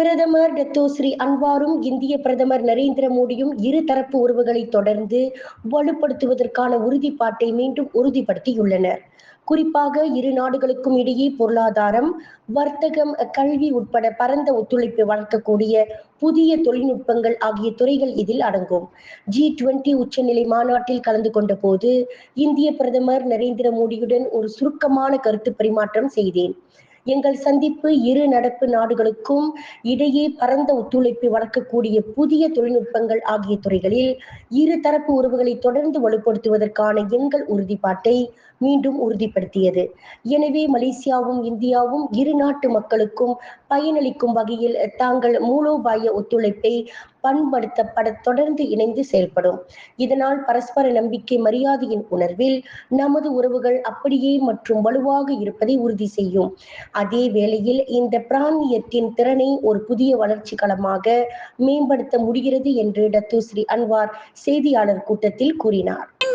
பிரதமர் டத்தோஸ்ரீ அன்வாரும் இந்திய பிரதமர் நரேந்திர மோடியும் இருதரப்பு உறவுகளை தொடர்ந்து வலுப்படுத்துவதற்கான உறுதிப்பாட்டை மீண்டும் உறுதிப்படுத்தியுள்ளனர். குறிப்பாக இரு நாடுகளுக்கும் இடையே பொருளாதாரம் வர்த்தகம் கல்வி உட்பட பரந்த ஒத்துழைப்பை வளர்க்கக்கூடிய புதிய தொழில்நுட்பங்கள் ஆகிய துறைகள் இதில் அடங்கும். ஜி டுவெண்டி உச்சநிலை மாநாட்டில் கலந்து கொண்ட போது இந்திய பிரதமர் நரேந்திர மோடியுடன் ஒரு சுருக்கமான கருத்து பரிமாற்றம் செய்தேன். எங்கள் சந்திப்பு இரு நடப்பு நாடுகளுக்கும் இடையே பரந்த ஒத்துழைப்பை வளர்க்கக்கூடிய புதிய தொழில்நுட்பங்கள் ஆகிய துறைகளில் இரு தரப்பு உறவுகளை தொடர்ந்து வலுப்படுத்துவதற்கான எங்கள் உறுதிப்பாட்டை மீண்டும் உறுதிப்படுத்தியது. எனவே மலேசியாவும் இந்தியாவும் இரு நாட்டு மக்களுக்கும் பயனளிக்கும் வகையில் தாங்கள் மூலோபாய ஒத்துழைப்பை பண்படுத்தப்பட தொடர்ந்து இணைந்து செயல்படும். இதனால் பரஸ்பர நம்பிக்கை மரியாதையின் உணர்வில் நமது உறவுகள் அப்படியே மற்றும் வலுவாக இருப்பதை உறுதி செய்யும். அதே வேளையில் இந்த பிராந்தியத்தின் திறனை ஒரு புதிய வளர்ச்சி களமாக மேம்படுத்த முடிகிறது என்று டத்து ஸ்ரீ அன்வார் செய்தியாளர் கூட்டத்தில் கூறினார்.